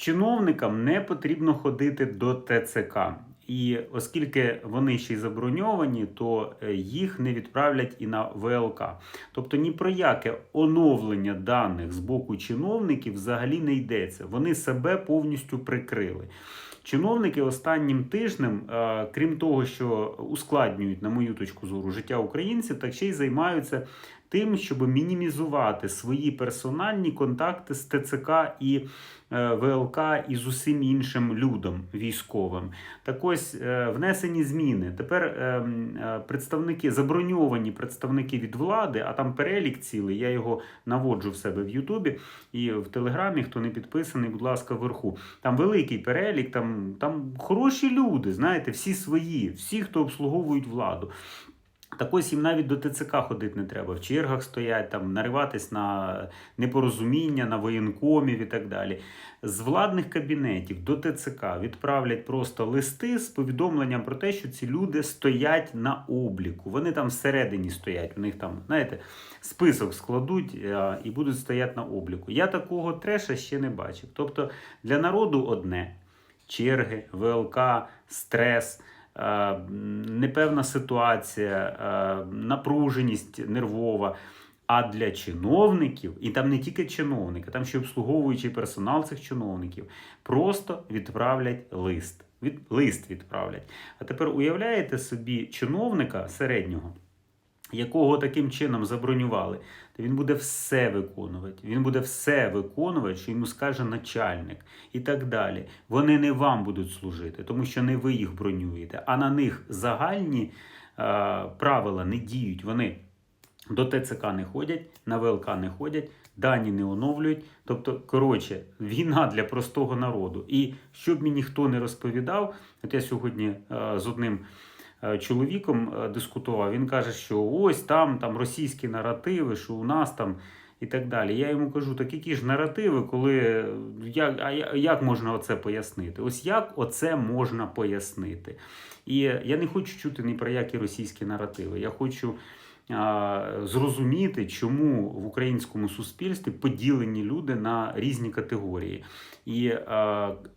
Чиновникам не потрібно ходити до ТЦК. І оскільки вони ще й заброньовані, то е, їх не відправлять і на ВЛК. Тобто ні про яке оновлення даних з боку чиновників взагалі не йдеться. Вони себе повністю прикрили. Чиновники останнім тижнем, е, крім того, що ускладнюють, на мою точку зору, життя українців, так ще й займаються тим, щоб мінімізувати свої персональні контакти з ТЦК і е, ВЛК і з усім іншим людом військовим. Так ось е, внесені зміни. Тепер е, представники, заброньовані представники від влади, а там перелік цілий, я його наводжу в себе в Ютубі і в Телеграмі, хто не підписаний, будь ласка, вверху. Там великий перелік, там, там хороші люди, знаєте, всі свої, всі, хто обслуговують владу. Так ось їм навіть до ТЦК ходити не треба, в чергах стоять, там, нариватись на непорозуміння, на воєнкомів і так далі. З владних кабінетів до ТЦК відправлять просто листи з повідомленням про те, що ці люди стоять на обліку. Вони там всередині стоять, у них там, знаєте, список складуть е, і будуть стояти на обліку. Я такого треша ще не бачив. Тобто для народу одне: черги, ВЛК, стрес. Е, Непевна ситуація, е, напруженість нервова. А для чиновників, і там не тільки чиновники, там ще обслуговуючий персонал цих чиновників, просто відправлять лист. Від, лист відправлять. А тепер уявляєте собі чиновника середнього, якого таким чином забронювали, то він буде все виконувати. Він буде все виконувати, що йому скаже начальник і так далі. Вони не вам будуть служити, тому що не ви їх бронюєте, а на них загальні е, правила не діють. Вони до ТЦК не ходять, на ВЛК не ходять, дані не оновлюють. Тобто, коротше, війна для простого народу. І щоб мені ніхто не розповідав, от я сьогодні е, з одним чоловіком е, дискутував, він каже, що ось там, там російські наративи, що у нас там. І так далі. Я йому кажу, так які ж наративи, коли е, як, а як можна оце пояснити? Ось як оце можна пояснити? І я не хочу чути ні про які російські наративи. Я хочу зрозуміти, чому в українському суспільстві поділені люди на різні категорії. І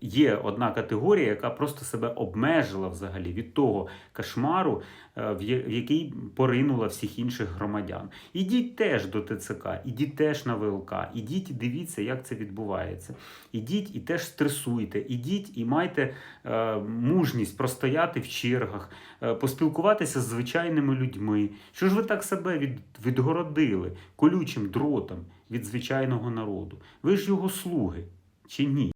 є одна категорія, яка просто себе обмежила взагалі від того кошмару, е, в який поринула всіх інших громадян. Ідіть теж до ТЦК, ідіть теж на ВЛК, ідіть і дивіться, як це відбувається. Ідіть і теж стресуйте, ідіть і майте е, мужність простояти в чергах, е, поспілкуватися з звичайними людьми. Що ж ви себе від, відгородили колючим дротом від звичайного народу? Ви ж його слуги чи ні?